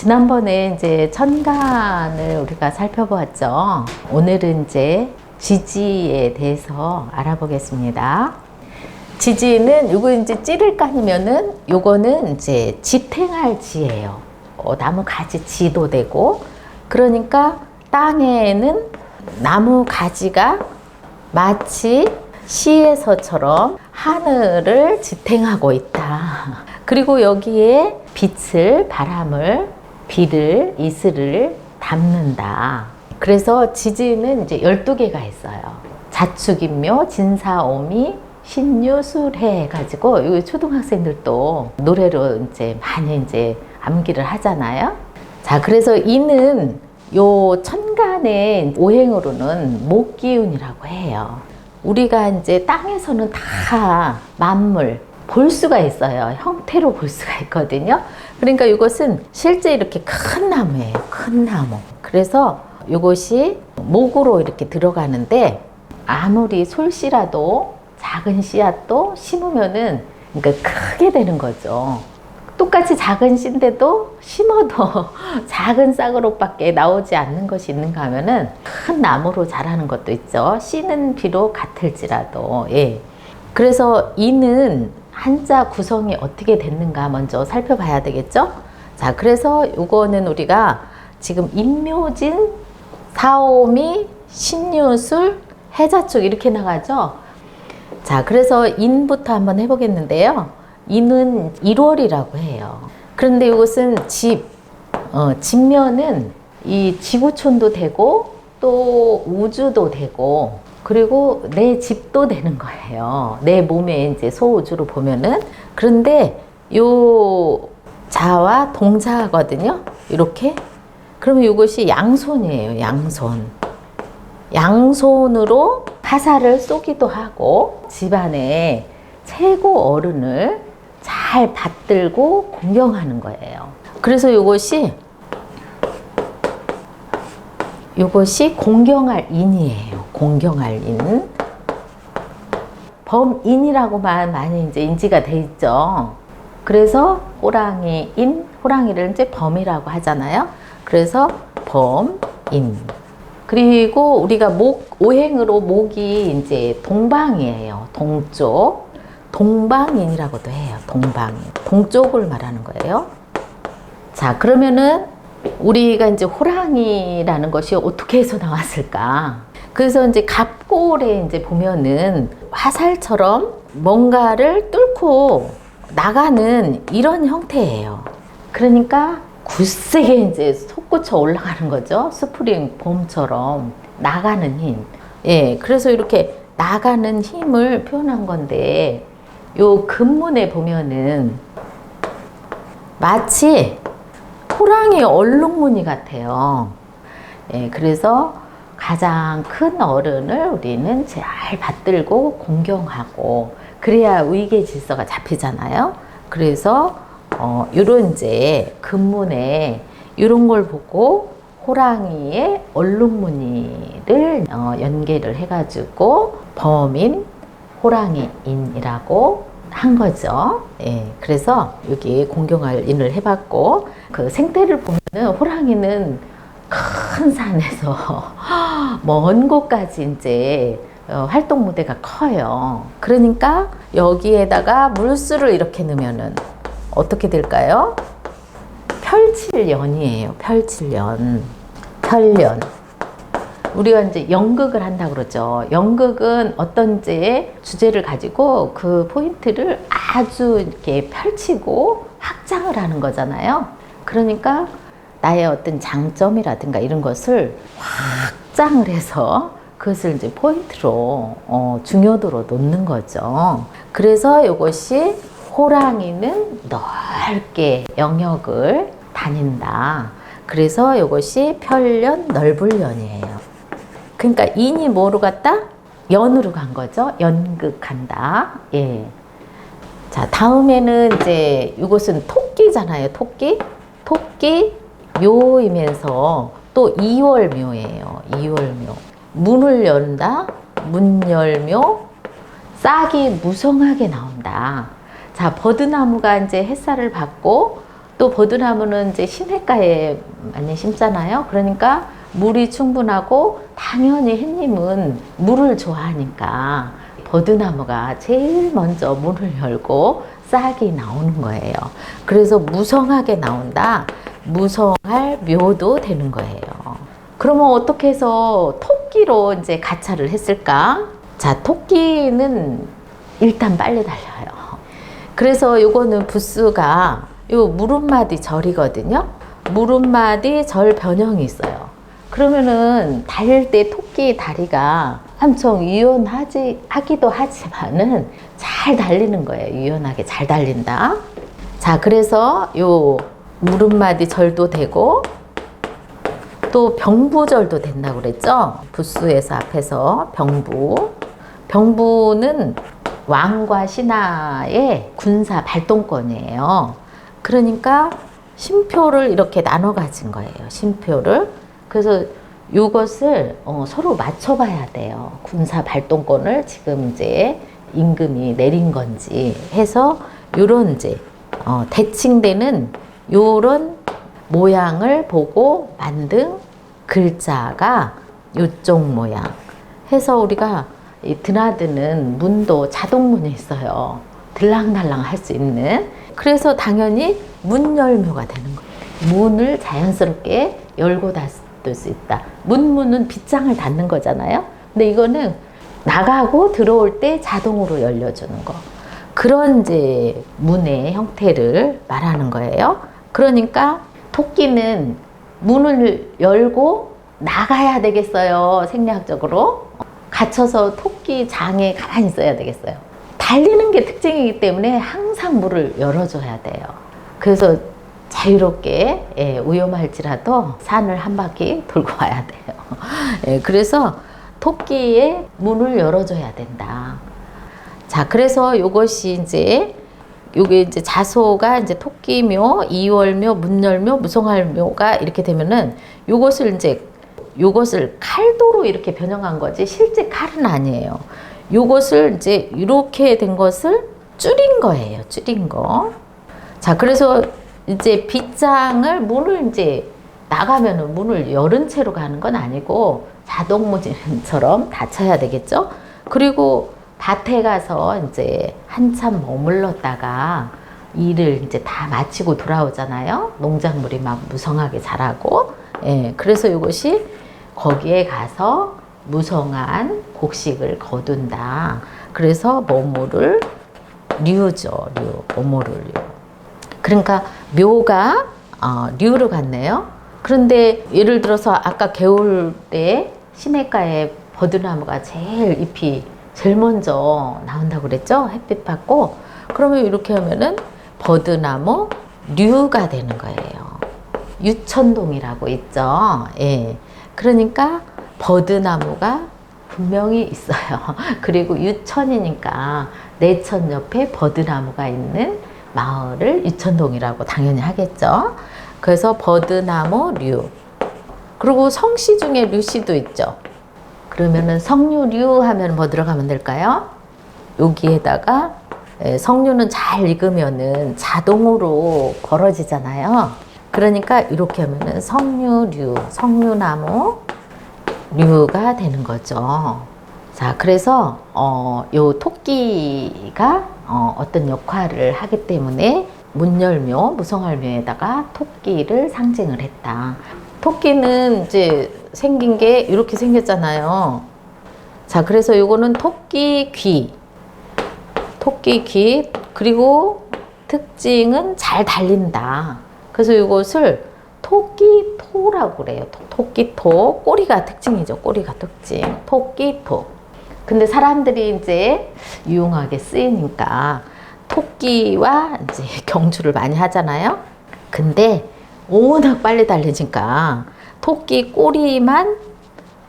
지난번에 이제 천간을 우리가 살펴보았죠. 오늘은 이제 지지에 대해서 알아보겠습니다. 지지는 요거 이제 찌를 까니면은 요거는 이제 지탱할 지예요. 어, 나무 가지 지도 되고 그러니까 땅에는 나무 가지가 마치 시에서처럼 하늘을 지탱하고 있다. 그리고 여기에 빛을, 바람을, 비를, 이슬을 담는다. 그래서 지지는 이제 12개가 있어요. 자축인묘, 진사오미, 신유술해 해가지고 이 초등학생들도 노래로 이제 많이 이제 암기를 하잖아요. 자, 그래서 이는 요 천간의 오행으로는 목기운이라고 해요. 우리가 이제 땅에서는 다 만물 볼 수가 있어요. 형태로 볼 수가 있거든요. 그러니까 이것은 실제 이렇게 큰 나무예요. 큰 나무. 그래서 이것이 목으로 이렇게 들어가는데 아무리 솔씨라도 작은 씨앗도 심으면은 그러니까 크게 되는 거죠. 똑같이 작은 씨인데도 심어도 작은 싹으로밖에 나오지 않는 것이 있는가 하면은 큰 나무로 자라는 것도 있죠. 씨는 비록 같을지라도 예. 그래서 이는 한자 구성이 어떻게 됐는가 먼저 살펴봐야 되겠죠. 자, 그래서 요거는 우리가 지금 임묘진, 사오미, 신유술, 해자축 이렇게 나가죠. 자, 그래서 인부터 한번 해보겠는데요. 인은 1월이라고 해요. 그런데 이것은 집, 어, 집면은 이 지구촌도 되고 또 우주도 되고 그리고 내 집도 되는 거예요. 내 몸에 이제 소우주로 보면은 그런데 요 자와 동자거든요. 이렇게 그러면 이것이 양손이에요. 양손. 양손으로 화살을 쏘기도 하고 집안에 최고 어른을 잘 받들고 공경하는 거예요. 그래서 이것이 이것이 공경할 인이에요. 공경할 인. 범인이라고만 많이 이제 인지가 돼 있죠. 그래서 호랑이 인, 호랑이를 이제 범이라고 하잖아요. 그래서 범인. 그리고 우리가 목, 오행으로 목이 이제 동방이에요. 동쪽. 동방인이라고도 해요. 동방인. 동쪽을 말하는 거예요. 자, 그러면은 우리가 이제 호랑이라는 것이 어떻게 해서 나왔을까? 그래서 이제 갑골에 이제 보면은 화살처럼 뭔가를 뚫고 나가는 이런 형태예요. 그러니까 굳세게 이제 솟구쳐 올라가는 거죠. 스프링 봄처럼 나가는 힘. 예, 그래서 이렇게 나가는 힘을 표현한 건데 요 근문에 보면은 마치 호랑이 얼룩무늬 같아요. 예, 그래서 가장 큰 어른을 우리는 잘 받들고 공경하고 그래야 위계 질서가 잡히잖아요. 그래서 어, 요런 이제 근문에 이런 걸 보고 호랑이의 얼룩무늬를 어, 연계를 해가지고 범인 호랑이인이라고 한 거죠. 예, 그래서 여기 공경할 인을 해봤고 그 생태를 보면은 호랑이는 큰 산에서 먼 곳까지 이제 어, 활동 무대가 커요. 그러니까 여기에다가 물수를 이렇게 넣으면은 어떻게 될까요? 펼칠연이에요. 펼칠연. 펼연. 우리가 이제 연극을 한다 그러죠. 연극은 어떤 이제 주제를 가지고 그 포인트를 아주 이렇게 펼치고 확장을 하는 거잖아요. 그러니까 나의 어떤 장점이라든가 이런 것을 확장을 해서 그것을 이제 포인트로 어, 중요도로 놓는 거죠. 그래서 이것이 호랑이는 넓게 영역을 다닌다. 그래서 이것이 편련 넓을연이에요. 그러니까 인이 뭐로 갔다? 연으로 간 거죠. 연극한다. 예. 자, 다음에는 이제 이것은 토끼잖아요. 토끼. 토끼 묘이면서 또 이월묘예요. 이월묘. 문을 연다. 문열묘. 싹이 무성하게 나온다. 자, 버드나무가 이제 햇살을 받고 또 버드나무는 이제 시냇가에 많이 심잖아요. 그러니까 물이 충분하고 당연히 햇님은 물을 좋아하니까 버드나무가 제일 먼저 문을 열고 싹이 나오는 거예요. 그래서 무성하게 나온다. 무성할 묘도 되는 거예요. 그러면 어떻게 해서 토끼로 이제 가차를 했을까? 자, 토끼는 일단 빨리 달려요. 그래서 요거는 부스가 요 무릎마디 절이거든요. 무릎마디 절 변형이 있어요. 그러면은 달릴 때 토끼 다리가 엄청 유연하지 하기도 하지만은 잘 달리는 거예요. 유연하게 잘 달린다. 자, 그래서 요 무릎마디 절도 되고 또 병부절도 된다고 그랬죠. 부스에서 앞에서 병부. 병부는 왕과 신하의 군사 발동권이에요. 그러니까 심표를 이렇게 나눠 가진 거예요. 심표를. 그래서 이것을 어, 서로 맞춰봐야 돼요. 군사 발동권을 지금 이제 임금이 내린 건지 해서 요런 이제 어, 대칭되는 요런 모양을 보고 만든 글자가 요쪽 모양 해서 우리가 이 드나드는 문도 자동문이 있어요. 들랑달랑 할 수 있는. 그래서 당연히 문 열묘가 되는 거예요. 문을 자연스럽게 열고 닫 을수 있다. 문문은 빗장을 닫는 거잖아요. 근데 이거는 나가고 들어올 때 자동으로 열려주는 거. 그런 이제 문의 형태를 말하는 거예요. 그러니까 토끼는 문을 열고 나가야 되겠어요. 생리학적으로. 갇혀서 토끼 장에 가만히 있어야 되겠어요. 달리는 게 특징이기 때문에 항상 문을 열어줘야 돼요. 그래서 자유롭게 예, 위험할지라도 산을 한 바퀴 돌고 와야 돼요. 예, 그래서 토끼의 문을 열어줘야 된다. 자, 그래서 이것이 이제 요게 이제 자소가 이제 토끼묘, 이월묘, 문열묘, 무성할묘가 이렇게 되면은 요것을 이제 요것을 칼도로 이렇게 변형한 거지 실제 칼은 아니에요. 요것을 이제 이렇게 된 것을 줄인 거예요. 줄인 거. 자, 그래서 이제 빗장을 문을 이제 나가면은 문을 열은 채로 가는 건 아니고 자동 문처럼 닫혀야 되겠죠. 그리고 밭에 가서 이제 한참 머물렀다가 일을 이제 다 마치고 돌아오잖아요. 농작물이 막 무성하게 자라고. 예, 그래서 이것이 거기에 가서 무성한 곡식을 거둔다. 그래서 뭐뭐를 류죠, 류. 뭐뭐를 류. 그러니까 묘가 어, 류로 갔네요. 그런데 예를 들어서 아까 겨울에 시냇가에 버드나무가 제일 잎이 제일 먼저 나온다고 그랬죠? 햇빛 받고. 그러면 이렇게 하면은 버드나무 류가 되는 거예요. 유천동이라고 있죠. 예. 그러니까 버드나무가 분명히 있어요. 그리고 유천이니까 내천 옆에 버드나무가 있는 마을을 유천동이라고 당연히 하겠죠. 그래서 버드나무 류. 그리고 성씨 중에 류씨도 있죠. 그러면은 성류류 하면 뭐 들어가면 될까요? 여기에다가 예, 성류는 잘 익으면은 자동으로 벌어지잖아요. 그러니까 이렇게 하면은 성류류, 성류나무 류가 되는 거죠. 자, 그래서 어, 요 토끼가 어, 어떤 역할을 하기 때문에 문열묘, 무성할묘에다가 토끼를 상징을 했다. 토끼는 이제 생긴 게 이렇게 생겼잖아요. 자, 그래서 요거는 토끼 귀. 토끼 귀. 그리고 특징은 잘 달린다. 그래서 이것을 토끼토라고 그래요. 토끼토. 꼬리가 특징이죠. 꼬리가 특징. 토끼토. 근데 사람들이 이제 유용하게 쓰이니까 토끼와 이제 경주를 많이 하잖아요. 근데 워낙 빨리 달리니까 토끼 꼬리만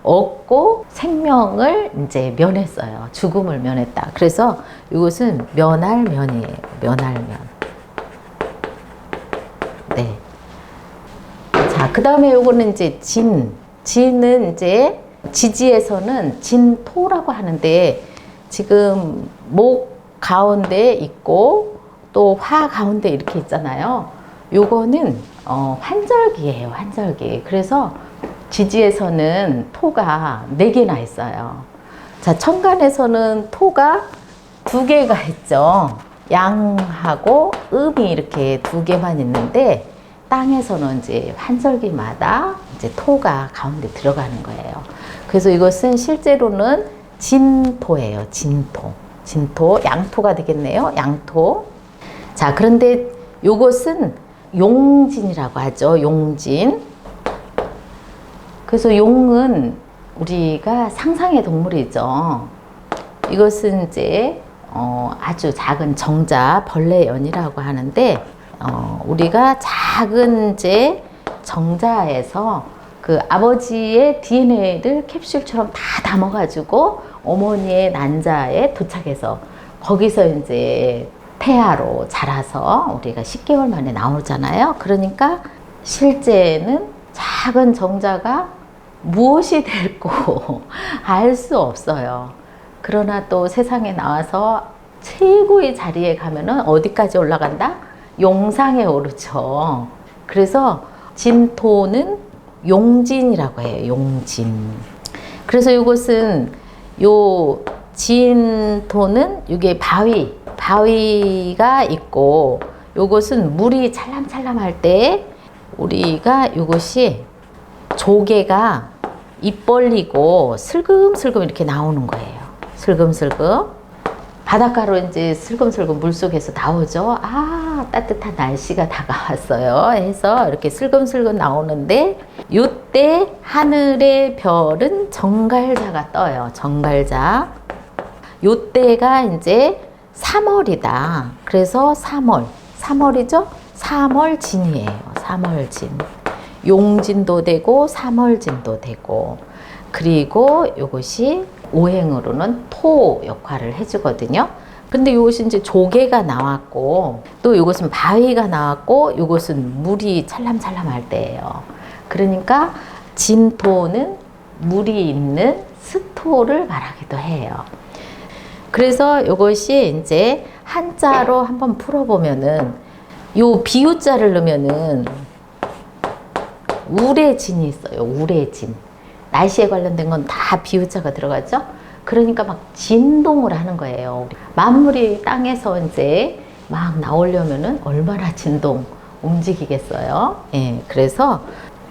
얻고 생명을 이제 면했어요. 죽음을 면했다. 그래서 이것은 면할 면이에요. 면할 면. 네. 자, 그 다음에 요거는 이제 진. 진은 이제 지지에서는 진토라고 하는데 지금 목 가운데 있고 또 화 가운데 이렇게 있잖아요. 요거는 어, 환절기예요, 환절기. 그래서 지지에서는 토가 네 개나 있어요. 자, 천간에서는 토가 두 개가 있죠. 양하고 음이 이렇게 두 개만 있는데 땅에서는 이제 환절기마다 이제 토가 가운데 들어가는 거예요. 그래서 이것은 실제로는 진토예요. 진토. 진토, 양토가 되겠네요. 양토. 자, 그런데 요것은 용진이라고 하죠. 용진. 그래서 용은 우리가 상상의 동물이죠. 이것은 이제 어, 아주 작은 정자 벌레연이라고 하는데 어, 우리가 작은 이제 정자에서 그 아버지의 DNA를 캡슐처럼 다 담아가지고 어머니의 난자에 도착해서 거기서 이제 태아로 자라서 우리가 10개월 만에 나오잖아요. 그러니까 실제는 작은 정자가 무엇이 될고 알 수 없어요. 그러나 또 세상에 나와서 최고의 자리에 가면은 어디까지 올라간다? 용상에 오르죠. 그래서 진토는 용진이라고 해요. 용진. 그래서 이것은 요 진토는 이게 바위, 바위가 있고 요것은 물이 찰람찰람할 때 우리가 이것이 조개가 입 벌리고 슬금슬금 이렇게 나오는 거예요. 슬금슬금. 바닷가로 이제 슬금슬금 물 속에서 나오죠. 아, 따뜻한 날씨가 다가왔어요. 해서 이렇게 슬금슬금 나오는데, 요때 하늘의 별은 정갈자가 떠요. 정갈자. 요때가 이제 3월이다. 그래서 3월. 3월이죠? 3월 진이에요. 3월 진. 용진도 되고, 3월 진도 되고, 그리고 요것이 오행으로는 토 역할을 해주거든요. 근데 이것이 이제 조개가 나왔고 또 이것은 바위가 나왔고 이것은 물이 찰람찰람할 때예요. 그러니까 진토는 물이 있는 스토를 말하기도 해요. 그래서 이것이 이제 한자로 한번 풀어보면은 요 비유자를 넣으면은 우레진이 있어요. 우레진. 날씨에 관련된 건 다 비유자가 들어가죠. 그러니까 막 진동을 하는 거예요. 만물이 땅에서 이제 막 나오려면은 얼마나 진동 움직이겠어요. 예, 그래서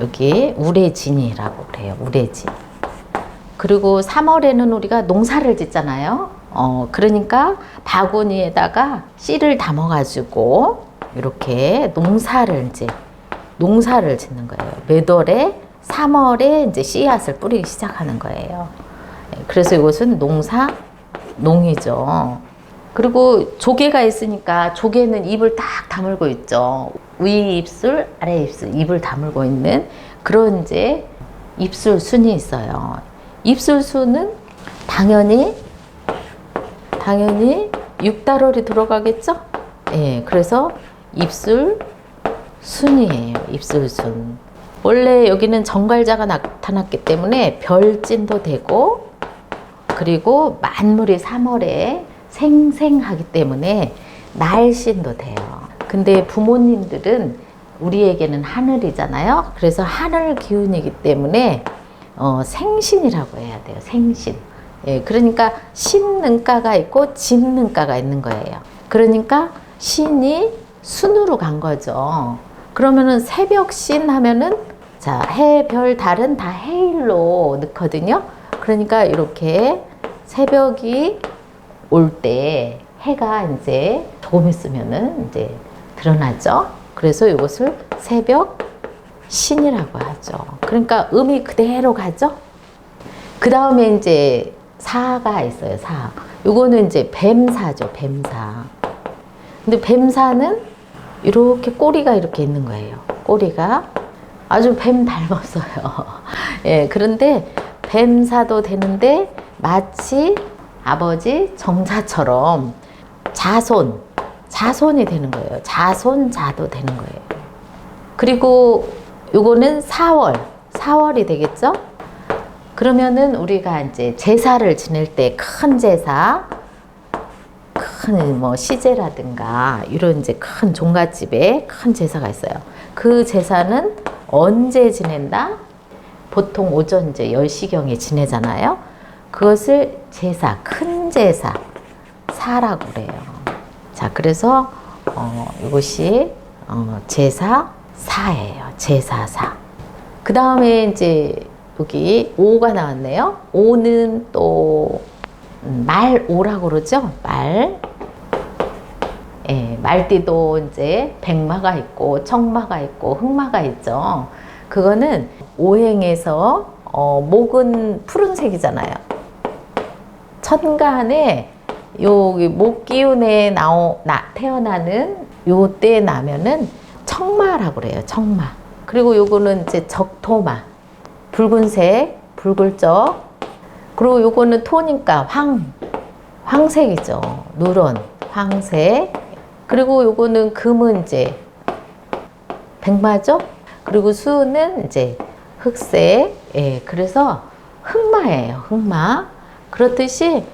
여기 우레진이라고 그래요. 우레진. 그리고 3월에는 우리가 농사를 짓잖아요. 어, 그러니까 바구니에다가 씨를 담아가지고 이렇게 농사를 이제 농사를 짓는 거예요. 몇 월에 3월에 이제 씨앗을 뿌리기 시작하는 거예요. 예, 그래서 이것은 농사, 농이죠. 그리고 조개가 있으니까 조개는 입을 딱 다물고 있죠. 위 입술, 아래 입술, 입을 다물고 있는 그런 이제 입술 순이 있어요. 입술 순은 당연히 당연히 육달월이 들어가겠죠? 예, 그래서 입술 순이에요. 입술 순. 원래 여기는 정갈자가 나타났기 때문에 별진도 되고 그리고 만물이 3월에 생생하기 때문에 날씬도 돼요. 근데 부모님들은 우리에게는 하늘이잖아요. 그래서 하늘 기운이기 때문에 어, 생신이라고 해야 돼요. 생신. 예, 그러니까 신능가가 있고 진능가가 있는 거예요. 그러니까 신이 순으로 간 거죠. 그러면은 새벽신 하면은 자, 해, 별, 달은 다 해일로 넣거든요. 그러니까 이렇게 새벽이 올 때 해가 이제 조금 있으면은 이제 드러나죠. 그래서 이것을 새벽 신이라고 하죠. 그러니까 음이 그대로 가죠. 그 다음에 이제 사가 있어요. 사. 요거는 이제 뱀사죠. 뱀사. 근데 뱀사는 이렇게 꼬리가 이렇게 있는 거예요. 꼬리가 아주 뱀 닮았어요. 예, 그런데 뱀사도 되는데 마치 아버지 정자처럼 자손, 자손이 되는 거예요. 자손자도 되는 거예요. 그리고 요거는 4월, 4월이 되겠죠? 그러면은 우리가 이제 제사를 지낼 때 큰 제사, 큰 뭐 시제라든가 이런 이제 큰 종갓집에 큰 제사가 있어요. 그 제사는 언제 지낸다? 보통 오전 이제 10시경에 지내잖아요. 그것을 제사, 큰 제사, 사라고 그래요. 자, 그래서 어, 이것이 어, 제사 사예요. 제사사. 그 다음에 이제 여기 오가 나왔네요. 오는 또 음, 말오라고 그러죠. 말. 예, 말띠도 이제 백마가 있고 청마가 있고 흑마가 있죠. 그거는 오행에서 어, 목은 푸른색이잖아요. 천간에 여기 목 기운에 나오 나 태어나는 요때 나면은 청마라고 그래요. 청마. 그리고 요거는 이제 적토마. 붉은색, 붉을적. 그리고 요거는 토니까 황. 황색이죠. 누런 황색. 그리고 요거는 금은 이제 백마죠. 그리고 수는 이제 흑색. 예, 그래서 흑마예요. 흑마. 그렇듯이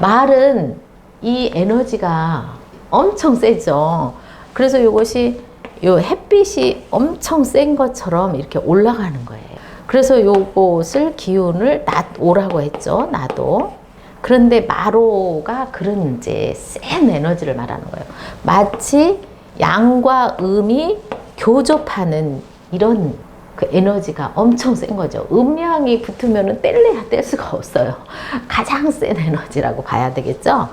말은 이 에너지가 엄청 세죠. 그래서 이것이 요 햇빛이 엄청 센 것처럼 이렇게 올라가는 거예요. 그래서 요것을 기운을 낫오라고 했죠. 나도. 그런데 마로가 그런 이제 센 에너지를 말하는 거예요. 마치 양과 음이 교접하는 이런 그 에너지가 엄청 센 거죠. 음양이 붙으면 뗄래야 뗄 수가 없어요. 가장 센 에너지라고 봐야 되겠죠.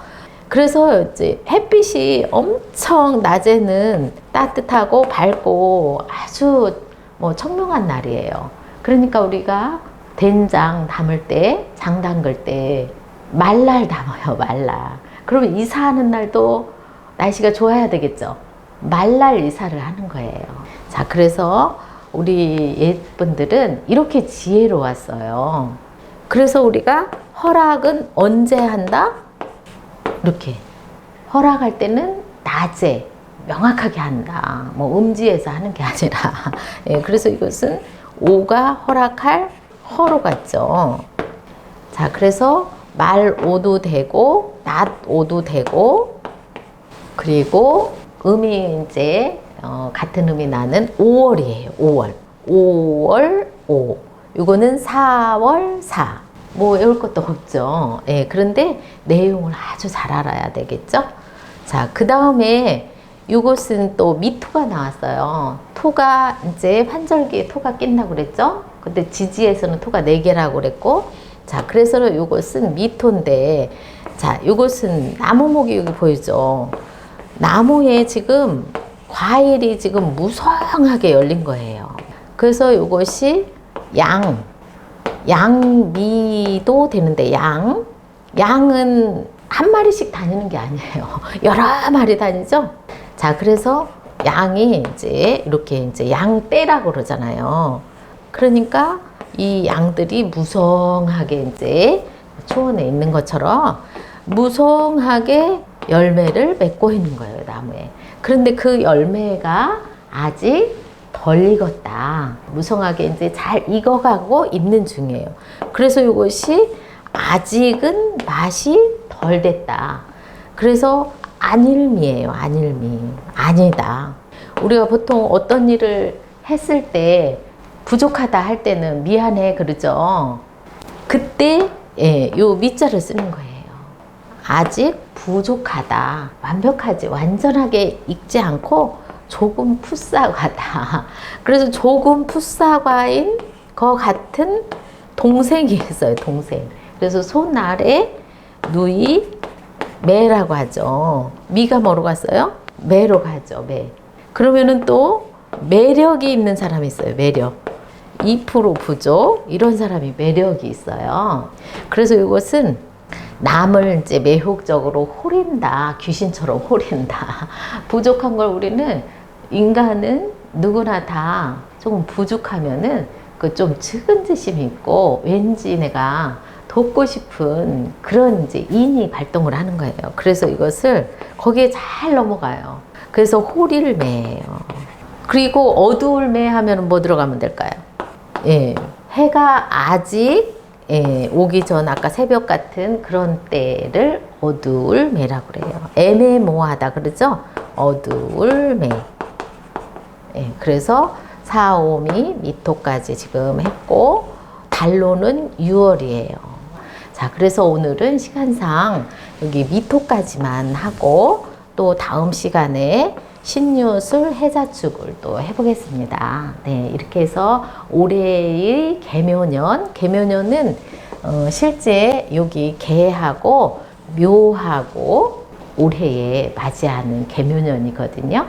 그래서 이제 햇빛이 엄청 낮에는 따뜻하고 밝고 아주 뭐 청명한 날이에요. 그러니까 우리가 된장 담을 때, 장 담글 때 말날 담아요, 말날. 그러면 이사하는 날도 날씨가 좋아야 되겠죠. 말날 이사를 하는 거예요. 자, 그래서 우리 옛분들은 이렇게 지혜로웠어요. 그래서 우리가 허락은 언제 한다? 이렇게. 허락할 때는 낮에 명확하게 한다. 뭐 음지에서 하는 게 아니라. 예, 그래서 이것은 오가 허락할 허로 같죠. 자, 그래서 말 오도 되고, 낮 오도 되고, 그리고 음이 이제 어, 같은 음이 나는 5월이에요. 5월. 5월 5. 이거는 4월 4. 뭐 외울 것도 없죠. 예, 그런데 내용을 아주 잘 알아야 되겠죠. 자, 그 다음에 이것은 또 미토가 나왔어요. 토가 이제 환절기에 토가 낀다고 그랬죠. 근데 지지에서는 토가 4개라고 그랬고, 자, 그래서 이것은 미토인데, 자, 이것은 나무목이 여기 보이죠. 나무에 지금 과일이 지금 무성하게 열린 거예요. 그래서 이것이 양, 양미도 되는데 양, 양은 한 마리씩 다니는 게 아니에요. 여러 마리 다니죠? 자, 그래서 양이 이제 이렇게 이제 양떼라고 그러잖아요. 그러니까 이 양들이 무성하게 이제 초원에 있는 것처럼 무성하게 열매를 맺고 있는 거예요, 나무에. 그런데 그 열매가 아직 덜 익었다. 무성하게 이제 잘 익어가고 있는 중이에요. 그래서 이것이 아직은 맛이 덜 됐다. 그래서 안일미예요, 안일미. 아니다. 우리가 보통 어떤 일을 했을 때 부족하다 할 때는 미안해 그러죠. 그때 예, 요 미자를 쓰는 거예요. 아직 부족하다. 완벽하지. 완전하게 익지 않고 조금 풋사과다. 그래서 조금 풋사과인 거 같은 동생이 있어요. 동생. 그래서 손 아래 누이 매라고 하죠. 미가 뭐로 갔어요? 매로 가죠. 매. 그러면은 또 매력이 있는 사람이 있어요. 매력. 2% 부족 이런 사람이 매력이 있어요. 그래서 이것은 남을 이제 매혹적으로 호린다. 귀신처럼 호린다. 부족한 걸 우리는 인간은 누구나 다 조금 부족하면은 그 좀 측은지심이 있고 왠지 내가 돕고 싶은 그런 이제 인이 발동을 하는 거예요. 그래서 이것을 거기에 잘 넘어가요. 그래서 호리를 매예요. 그리고 어두울 매 하면 뭐 들어가면 될까요? 예. 해가 아직 예, 오기 전 아까 새벽 같은 그런 때를 어두울매라고 그래요. 애매모호하다 그러죠? 어두울매. 예, 그래서 4, 5미 미토까지 지금 했고 달로는 6월이에요. 자, 그래서 오늘은 시간상 여기 미토까지만 하고 또 다음 시간에 신유술 해자축을 또 해보겠습니다. 네, 이렇게 해서 올해의 개묘년, 개묘년은 어, 실제 여기 개하고 묘하고 올해에 맞이하는 개묘년이거든요.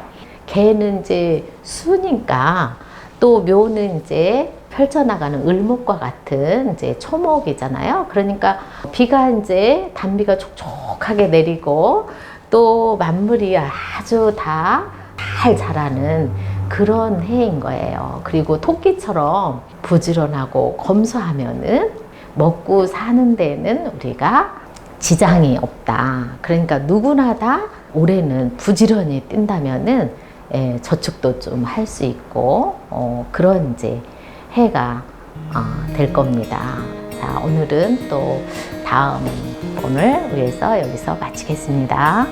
개는 이제 수니까 또 묘는 이제 펼쳐나가는 을목과 같은 이제 초목이잖아요. 그러니까 비가 이제 단비가 촉촉하게 내리고 또 만물이 아주 다 잘 자라는 그런 해인 거예요. 그리고 토끼처럼 부지런하고 검소하면은 먹고 사는 데는 우리가 지장이 없다. 그러니까 누구나 다 올해는 부지런히 뛴다면은 예, 저축도 좀 할 수 있고 어, 그런 이제 해가 어, 될 겁니다. 자, 오늘은 또 다음 오늘 위해서 여기서 마치겠습니다.